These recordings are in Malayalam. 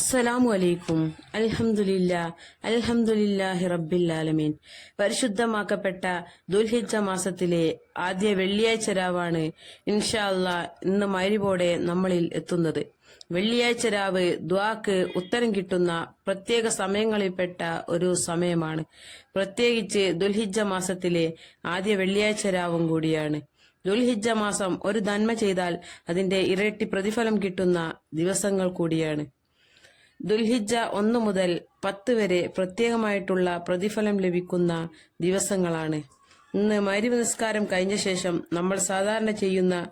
അസ്സലാമു അലൈക്കും അൽഹംദുലില്ല അൽഹംദുലില്ലാഹി റബ്ബിൽ ആലമീൻ. പരിശുദ്ധമാക്കപ്പെട്ട ദുൽഹിജ മാസത്തിലെ ആദ്യ വെള്ളിയാഴ്ച രാവാണ് ഇൻഷാ ഇന്ന് മരിവോടെ നമ്മളിൽ എത്തുന്നത്. വെള്ളിയാഴ്ച രാവ് ദ്വാക്ക് ഉത്തരം കിട്ടുന്ന പ്രത്യേക സമയങ്ങളിൽപ്പെട്ട ഒരു സമയമാണ്. പ്രത്യേകിച്ച് ദുൽഹിജ മാസത്തിലെ ആദ്യ വെള്ളിയാഴ്ച രാവും കൂടിയാണ്. ദുൽഹിജ മാസം ഒരു നന്മ ചെയ്താൽ അതിന്റെ ഇരട്ടി പ്രതിഫലം കിട്ടുന്ന ദിവസങ്ങൾ കൂടിയാണ്. ദുൽഹിജ്ജ ഒന്ന് മുതൽ പത്ത് വരെ പ്രത്യേകമായിട്ടുള്ള പ്രതിഫലം ലഭിക്കുന്ന ദിവസങ്ങളാണ്. ഇന്ന് മൈരിവ് നിസ്കാരം കഴിഞ്ഞ ശേഷം നമ്മൾ സാധാരണ ചെയ്യുന്ന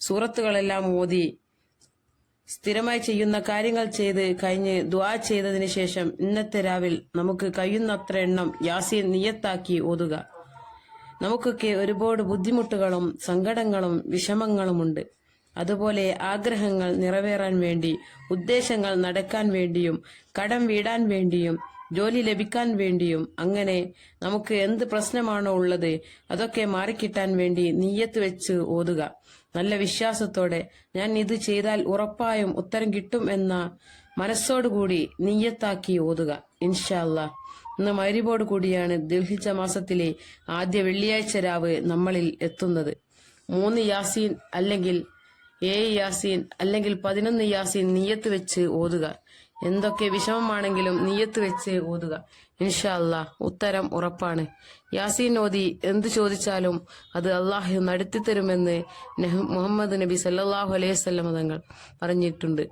സൂറത്തുകളെല്ലാം ഓതി സ്ഥിരമായി ചെയ്യുന്ന കാര്യങ്ങൾ ചെയ്ത് കഴിഞ്ഞ് ദ്വാ ചെയ്തതിനു ശേഷം ഇന്നത്തെ രാവിൽ നമുക്ക് കഴിയുന്നത്ര എണ്ണം യാസീൻ നിയത്താക്കി ഓതുക. നമുക്കൊക്കെ ഒരുപാട് ബുദ്ധിമുട്ടുകളും സങ്കടങ്ങളും വിഷമങ്ങളുമുണ്ട്. അതുപോലെ ആഗ്രഹങ്ങൾ നിറവേറാൻ വേണ്ടി ഉദ്ദേശങ്ങൾ നടക്കാൻ വേണ്ടിയും കടം വീടാൻ വേണ്ടിയും ജോലി ലഭിക്കാൻ വേണ്ടിയും അങ്ങനെ നമുക്ക് എന്ത് പ്രശ്നമാണോ ഉള്ളത് അതൊക്കെ മാറിക്കിട്ടാൻ വേണ്ടി നീയത്ത് വെച്ച് ഓതുക. നല്ല വിശ്വാസത്തോടെ ഞാൻ ഇത് ചെയ്താൽ ഉറപ്പായും ഉത്തരം കിട്ടും എന്ന മനസ്സോടുകൂടി നീയത്താക്കി ഓതുക. ഇൻഷാല്ല ഇന്ന് മൈരിബോട് കൂടിയാണ് ദീർഘിച്ച മാസത്തിലെ ആദ്യ വെള്ളിയാഴ്ച രാവ് നമ്മളിൽ എത്തുന്നത്. മൂന്ന് യാസീൻ അല്ലെങ്കിൽ ഏഴ് യാസീൻ അല്ലെങ്കിൽ പതിനൊന്ന് യാസീൻ നീയത്ത് വെച്ച് ഓതുക. എന്തൊക്കെ വിഷമമാണെങ്കിലും നീയത്ത് വെച്ച് ഓതുക. ഇൻഷാ അല്ലാ ഉത്തരം ഉറപ്പാണ്. യാസീൻ ഓതി എന്ത് ചോദിച്ചാലും അത് അള്ളാഹു നടത്തിത്തരുമെന്ന് മുഹമ്മദ് നബി സല്ലാഹു അലൈഹി വസല്ലം തങ്ങൾ പറഞ്ഞിട്ടുണ്ട്.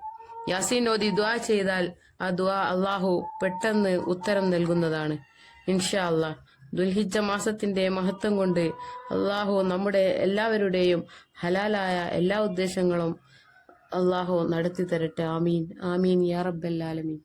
യാസീൻ ഓതി ദ്വാ ചെയ്താൽ ആ ദ്വാ അള്ളാഹു പെട്ടെന്ന് ഉത്തരം നൽകുന്നതാണ്. ഇൻഷാ അല്ലാ ദുൽഹിജ്ജ മാസത്തിന്റെ മഹത്വം കൊണ്ട് അള്ളാഹു നമ്മുടെ എല്ലാവരുടെയും ഹലാലായ എല്ലാ ഉദ്ദേശങ്ങളും അള്ളാഹു നടത്തി തരട്ടെ ആമീൻ. ആമീൻ. യാ റബ്ബൽ ആലമീൻ.